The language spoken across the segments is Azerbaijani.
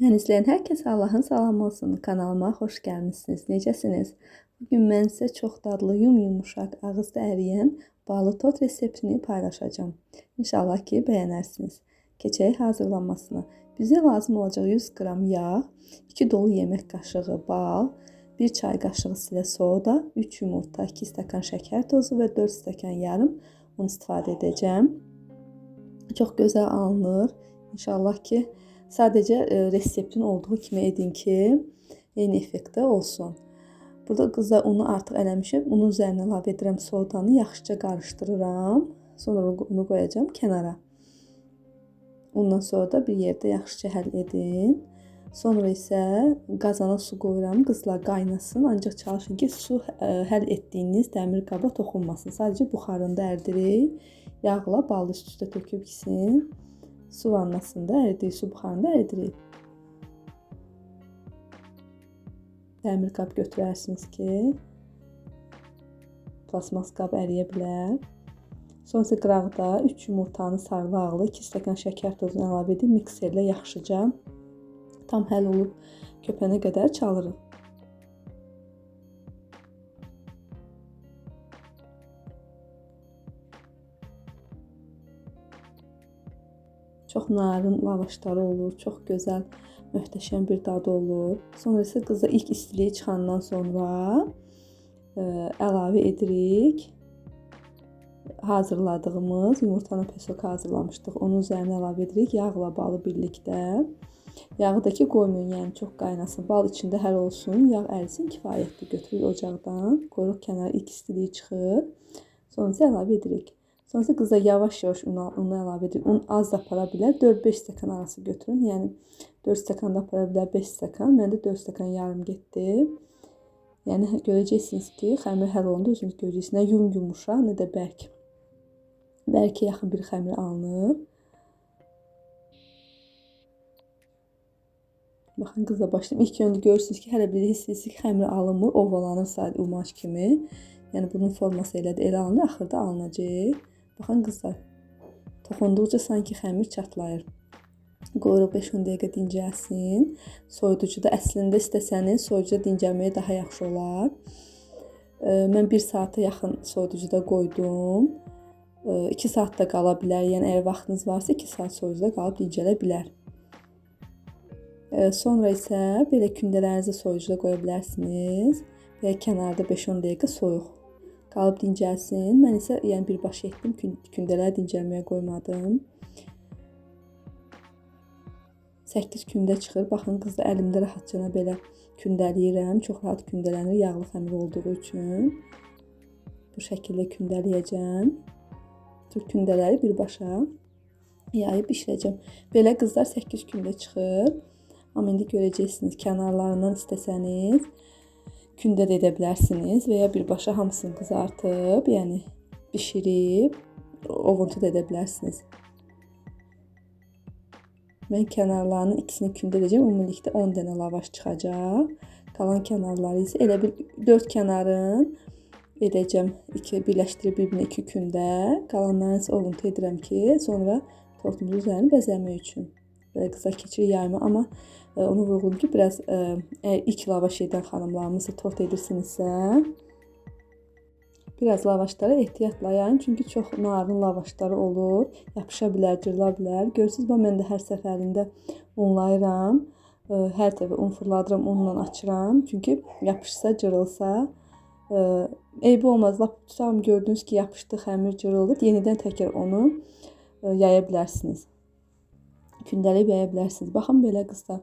Mən izləyən hər kəsə Allahın salamı olsun. Kanalıma xoş gəlmisiniz. Necəsiniz? Bugün mən sizə çox dadlı, yum-yumuşaq, ağızda əriyən balı tort reseptini paylaşacağam. İnşallah ki, bəyənərsiniz. Keçək hazırlanmasına. Bizə lazım olacaq 100 qram yağ, 2 dolu yemək qaşığı bal, 1 çay qaşığı silə soda, 3 yumurta, 2 stəkan şəkər tozu və 4 stəkan yarım un istifadə edəcəm. Çox gözəl alınır. İnşallah ki, Sadəcə e, reseptin olduğu kimi edin ki, eyni effektdə olsun. Burada qıza unu artıq eləmişəm. Unun üzərinə əlavə edirəm sodanı, yaxşıca qarışdırıram. Sonra unu qoyacağam kənara. Ondan sonra da bir yerdə yaxşıca həll edin. Sonra isə qazana su qoyuram, qızlar qaynasın. Ancaq çalışın ki, su e, həll etdiyiniz dəmir qaba toxunmasın. Sadəcə buxarında ərdirin. Yağla balı üst-üstə töküb gitsin su vannasında əridiyi su buxarında əridirik. Dəmir qab götürərsiniz ki, plasmas qab əriyə bilər. Sonra isə qıraqda 3 yumurtanı sarılı ağlı 2 stəkan şəkər tozunu əlavə edib mikserlə yaxşıca tam həll olub köpənə qədər çalırıq. Çox narin lavaşları olur, çox gözəl, möhtəşəm bir dadı olur. Sonra isə qıza ilk istiliyi çıxandan sonra ə, e, əlavə edirik hazırladığımız yumurtanı pesok hazırlamışdıq. Onun üzərinə əlavə edirik yağla balı birlikdə. Yağı da ki qoymayın, yəni çox qaynasın. Bal içində hər olsun, yağ ərisin, kifayətdir. Götürürük ocaqdan, qoyuruq kənara ilk istiliyi çıxır. Sonra isə əlavə edirik. Sonrası qıza yavaş-yavaş un, unu əlavə edir. Un az da apara bilər. 4-5 stəkan arası götürün. Yəni 4 stəkan da apara bilər, 5 stəkan. Məndə 4 stəkan yarım getdi. Yəni görəcəksiniz ki, xəmir həll olanda özünüz görəcəksiniz. Nə yum yumuşaq, nə də bərk. Bəlkə yaxın bir xəmir alınır. Baxın qızla başlayım. İlk öndə görürsünüz ki, hələ bir hiss ki, xəmir alınmır, ovalanır sadə umaç kimi. Yəni bunun forması elədir, elə alınır, axırda alınacaq. Baxın qızlar. Toxunduqca sanki xəmir çatlayır. Qoyuruq 5-10 dəqiqə dincəlsin. Soyuducuda əslində istəsəniz soyuducuda dincəlməyə daha yaxşı olar. Mən 1 saata yaxın soyuducuda qoydum. 2 saat da qala bilər. Yəni əgər vaxtınız varsa 2 saat soyuducuda qalıb dincələ bilər. Sonra isə belə kündələrinizi soyuducuda qoya bilərsiniz və kənarda 5-10 dəqiqə soyuq qalıb dincəlsin. Mən isə yəni birbaşa etdim, kündələri dincəlməyə qoymadım. 8 kündə çıxır. Baxın qızda əlimdə rahatcana belə kündələyirəm. Çox rahat kündələnir yağlı xəmir olduğu üçün. Bu şəkildə kündələyəcəm. Tür kündələri birbaşa yayıb bişirəcəm. Belə qızlar 8 gündə çıxır. Amma indi görəcəksiniz kənarlarından istəsəniz kündə də edə bilərsiniz və ya birbaşa hamısını qızartıb, yəni bişirib ovuntu da edə bilərsiniz. Mən kənarlarının ikisini kündə edəcəm. Ümumilikdə 10 dənə lavaş çıxacaq. Qalan kənarları isə elə bir 4 kənarın edəcəm. 2 birləşdirib bir-birinə 2 kündə. Qalanlarını isə ovuntu edirəm ki, sonra tortumuzun üzərini bəzəmək üçün. Belə qısa keçir yayımı, amma e, onu vurğulayım ki, biraz ə, e, ilk lavaş edən xanımlarımızı tort edirsinizsə, biraz lavaşlara ehtiyatla yayın, çünki çox narin lavaşları olur, yapışa bilər, cırıla bilər. Görürsüz, bax mən də hər səfərində unlayıram. Ə, e, hər tərəfə un fırladıram, unla açıram. Çünki yapışsa, cırılsa, ə, eybi olmaz. Lap tutam gördünüz ki, yapışdı, xəmir cırıldı. Yenidən təkrar onu ə, yaya bilərsiniz kündəliyib yaya bilərsiniz. Baxın belə qızlar.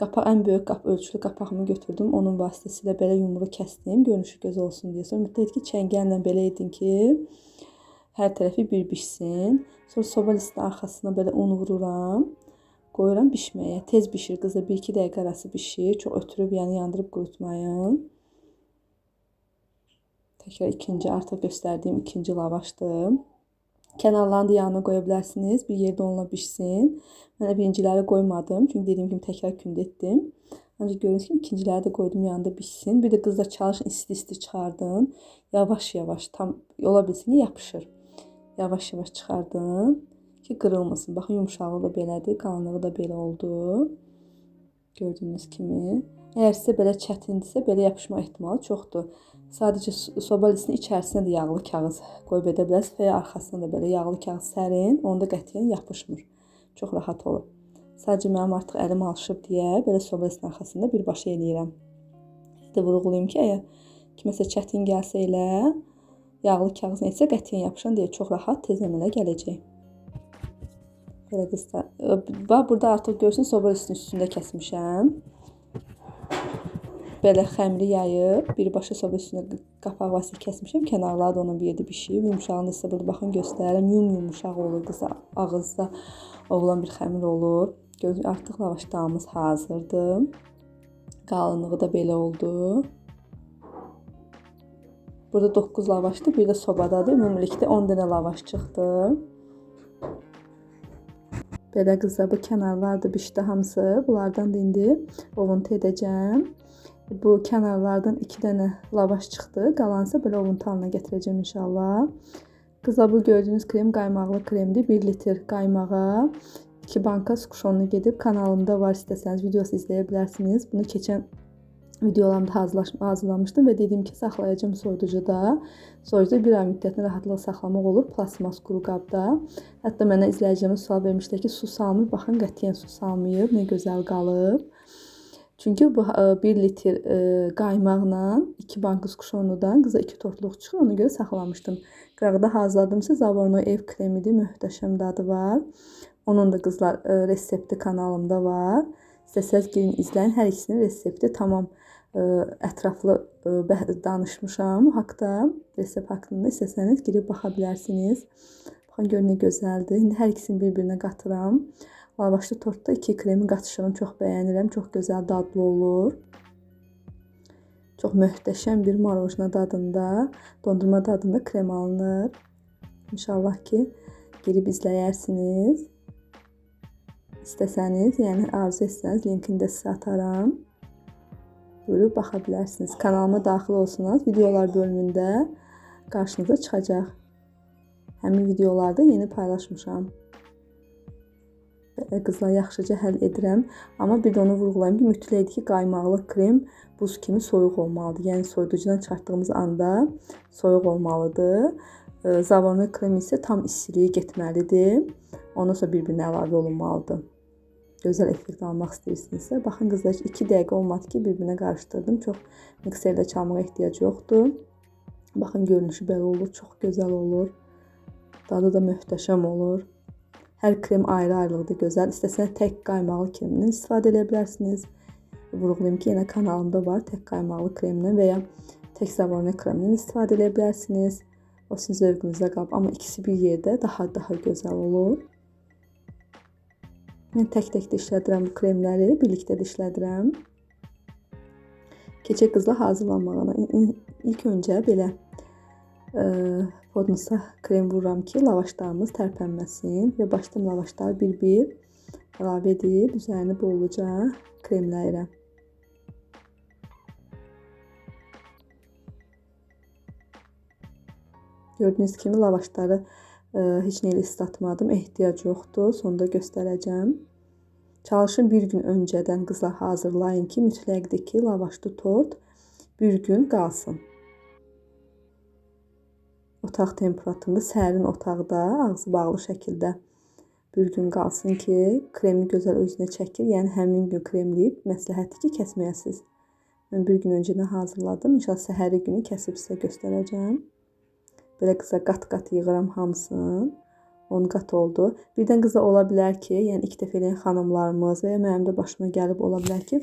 Qapaq ən böyük qap ölçülü qapağımı götürdüm. Onun vasitəsilə belə yumru kəsdim. Görünüşü gözəl olsun deyə. Sonra mütləq ki, çəngəllə belə edin ki, hər tərəfi bir bişsin. Sonra soba listinin arxasına belə un vururam. Qoyuram bişməyə. Tez bişir qızlar. 1-2 dəqiqə arası bişir. Çox ötürüb, yəni yandırıb qurutmayın. Təkrar ikinci artıq göstərdiyim ikinci lavaşdır. Kənarlarını da yanına qoya bilərsiniz. Bir yerdə onunla bişsin. Mən birinciləri qoymadım. Çünki dediyim kimi təkrar kündə etdim. Ancaq gördüyünüz kimi ikinciləri də qoydum yanında bişsin. Bir də qızlar çalışın isti-isti çıxardın. Yavaş-yavaş tam ola bilsin ki, yapışır. Yavaş-yavaş çıxardın ki, qırılmasın. Baxın, yumşaqlığı da belədir, qalınlığı da belə oldu. Gördüyünüz kimi. Əgər sizə belə çətindirsə, belə yapışma ehtimalı çoxdur. Sadəcə so- soba listinin içərisinə də yağlı kağız qoyub edə bilərsiniz və ya arxasına da belə yağlı kağız sərin, onda qətiyyən yapışmır. Çox rahat olur. Sadəcə mənim artıq əlim alışıb deyə belə soba listinin arxasında birbaşa eləyirəm. Də vurğulayım ki, əgər kiməsə çətin gəlsə elə yağlı kağız etsə qətiyyən yapışan deyə çox rahat tez əmələ gələcək. Belə qızlar. Bax burada artıq görürsünüz soba listinin üstündə kəsmişəm. Belə xəmiri yayıb birbaşa soba üstünə qapaq vasitə kəsmişəm. Kənarları da onun bir yerdə bişib. Yumşağını sizə burada baxın göstərirəm. Yum yumuşaq olur qıza ağızda olan bir xəmir olur. Görün artıq lavaşlarımız hazırdır. Qalınlığı da belə oldu. Burada 9 lavaşdır, bir də sobadadır. Ümumilikdə 10 dənə lavaş çıxdı. Belə qızlar bu kənarlar da bişdi hamısı. Bunlardan da indi ovuntu edəcəm. Bu kənarlardan 2 dənə lavaş çıxdı. Qalansa belə ovuntu halına gətirəcəm inşallah. Qızlar bu gördüyünüz krem qaymaqlı kremdir. 1 litr qaymağa 2 banka skuşonunu gedib kanalımda var istəsəniz videosu izləyə bilərsiniz. Bunu keçən videolarımda hazırlamışdım və dedim ki, saxlayacağam soyuducuda. Soyuducuda bir ay müddətinə rahatlıqla saxlamaq olur plastmas quru qabda. Hətta mənə izləyicilərimiz sual vermişlər ki, su salmır. Baxın, qətiyyən su salmayıb. Nə gözəl qalıb. Çünki bu 1 litr e, qaymaqla 2 banka skuşonudan qıza 2 tortluq çıxır. Ona görə saxlamışdım. Qırağda hazırladımsa Zavorno ev kremidir. Möhtəşəm dadı var. Onun da qızlar e, resepti kanalımda var. İstəsəz girin izləyin. Hər ikisinin resepti tamam ətraflı danışmışam haqqda. Resept haqqında istəsəniz girib baxa bilərsiniz. Baxın gör nə gözəldir. İndi hər ikisini bir-birinə qatıram. Lavaşlı tortda iki kremin qatışını çox bəyənirəm. Çox gözəl dadlı olur. Çox möhtəşəm bir marojna dadında, dondurma dadında krem alınır. İnşallah ki, girib izləyərsiniz. İstəsəniz, yəni arzu etsəniz linkini də sizə ataram. Buyurub baxa bilərsiniz. Kanalıma daxil olsanız videolar bölümündə qarşınıza çıxacaq. Həmin videolarda yeni paylaşmışam. Belə qızlar yaxşıca həll edirəm. Amma bir də onu vurğulayım ki, mütləq ki, qaymaqlı krem buz kimi soyuq olmalıdır. Yəni soyuducudan çıxartdığımız anda soyuq olmalıdır. Zavornoy krem isə tam istiliyi getməlidir. Ondan sonra bir-birinə əlavə olunmalıdır gözəl effekt almaq istəyirsinizsə, baxın qızlar 2 dəqiqə olmadı ki, bir-birinə qarışdırdım. Çox mikserdə çalmağa ehtiyac yoxdur. Baxın görünüşü belə olur, çox gözəl olur. Dadı da möhtəşəm olur. Hər krem ayrı-ayrılıqda gözəl. İstəsəniz tək qaymaqlı kremdən istifadə edə bilərsiniz. Vurğulayım ki, yenə kanalımda var tək qaymaqlı kremdən və ya tək zavorna kremdən istifadə edə bilərsiniz. O sizin zövqünüzə qalıb, amma ikisi bir yerdə daha daha gözəl olur. Mən tək-tək də işlədirəm bu kremləri, birlikdə də işlədirəm. Keçək qızla hazırlanmağına. İlk öncə belə ə, podnusa krem vururam ki, lavaşlarımız tərpənməsin və başdan lavaşları bir-bir əlavə edib üzərini bolluca kremləyirəm. Gördüyünüz kimi lavaşları heç nə ilə islatmadım. Ehtiyac yoxdur. Sonda göstərəcəm. Çalışın bir gün öncədən qızlar hazırlayın ki, mütləqdir ki, lavaşlı tort bir gün qalsın. Otaq temperaturunda, sərin otaqda, ağzı bağlı şəkildə bir gün qalsın ki, kremi gözəl özünə çəkir. Yəni həmin gün kremləyib məsləhətdir ki, kəsməyəsiniz. Mən bir gün öncədən hazırladım. İnşallah səhəri günü kəsib sizə göstərəcəm. Belə qısa qat-qat yığıram hamısını. 10 qat oldu. Birdən qıza ola bilər ki, yəni ilk dəfə eləyən xanımlarımız və ya mənim də başıma gəlib ola bilər ki,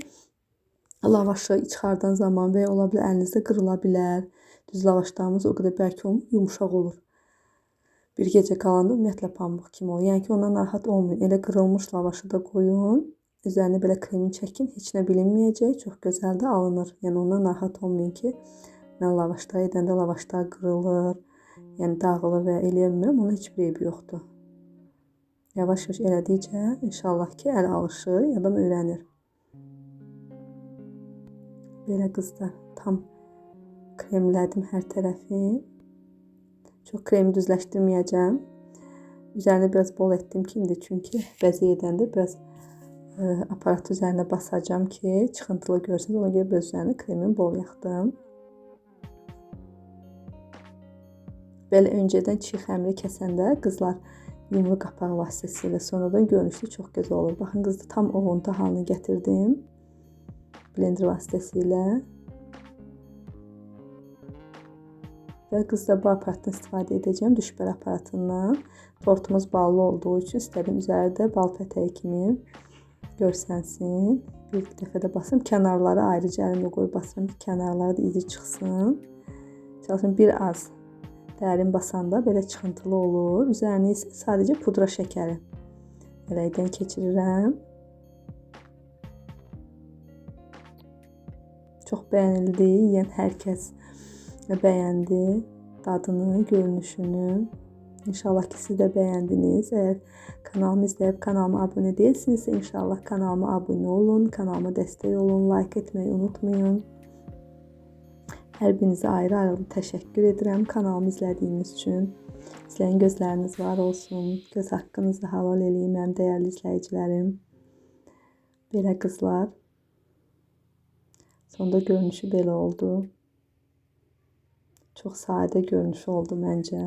lavaşı çıxardan zaman və ya ola bilər əlinizdə qırıla bilər. Düz lavaşlarımız o qədər bəlkə yumşaq olur. Bir gecə qalanda ümumiyyətlə pambıq kimi olur. Yəni ki, ondan narahat olmayın. Elə qırılmış lavaşı da qoyun. Üzərinə belə kremini çəkin. Heç nə bilinməyəcək. Çox gözəl də alınır. Yəni ondan narahat olmayın ki, mən lavaşlar edəndə lavaşlar qırılır yəni dağılır və eləyə bilmirəm, onun heç bir eybi yoxdur. Yavaş-yavaş elədikcə inşallah ki, əl alışır, adam öyrənir. Belə qızlar, tam kremlədim hər tərəfi. Çox kremi düzləşdirməyəcəm. Üzərini biraz bol etdim ki, indi çünki bəzək edəndə biraz e, aparat üzərinə basacağım ki, çıxıntılı görsün. Ona görə biraz üzərinə kremimi bol yaxdım. Belə öncədən çiğ xəmiri kəsəndə qızlar yumru qapağı vasitəsilə sonradan görünüşü çox gözəl olur. Baxın qızda tam ovuntu halını gətirdim. Blender vasitəsilə. Və qızda bu aparatdan istifadə edəcəm, düşbər aparatından. Tortumuz ballı olduğu üçün istədim üzərində bal pətəyi kimi görsənsin. Bir dəfə də basım. Kənarları ayrıca əlimlə qoyub basıram ki, kənarları da izi çıxsın. Çalışın bir az dərin basanda belə çıxıntılı olur. Üzərinə isə sadəcə pudra şəkəri ələkdən keçirirəm. Çox bəyənildi. Yəni hər kəs bəyəndi dadını, görünüşünü. İnşallah ki siz də bəyəndiniz. Əgər kanalımı izləyib kanalıma abunə deyilsinizsə, inşallah kanalıma abunə olun, kanalıma dəstək olun, like etməyi unutmayın. Hər birinizə ayrı-ayrı təşəkkür edirəm kanalımı izlədiyiniz üçün. Sizlərin gözləriniz var olsun. Göz haqqınızı halal eləyin mənim dəyərli izləyicilərim. Belə qızlar. Sonda görünüşü belə oldu. Çox sadə görünüşü oldu məncə.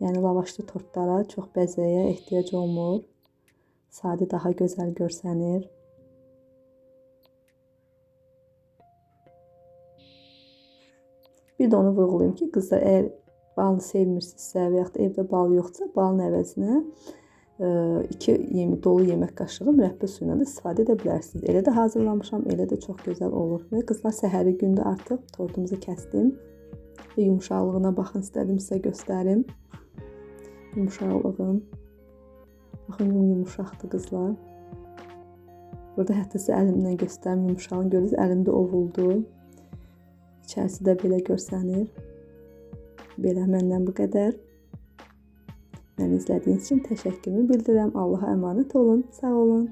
Yəni lavaşlı tortlara çox bəzəyə ehtiyac olmur. Sadə daha gözəl görsənir. Bir də onu vurğulayım ki, qızlar əgər balını sevmirsinizsə və yaxud evdə bal yoxdursa, balın əvəzinə 2 yemi dolu yemək qaşığı mürəbbə suyundan da istifadə edə bilərsiniz. Elə də hazırlamışam, elə də çox gözəl olur. Və qızlar səhəri gündə artıq tortumuzu kəsdim və yumşaqlığına baxın istədim sizə göstərim yumşaqlığın. Baxın yumuşaqdır qızlar. Burada hətta sizə əlimlə göstərim yumşağını görürsünüz. Əlimdə ovuldu. İçərisi də belə görsənir. Belə məndən bu qədər. Məni izlədiyiniz üçün təşəkkürümü bildirirəm. Allaha əmanət olun. Sağ olun.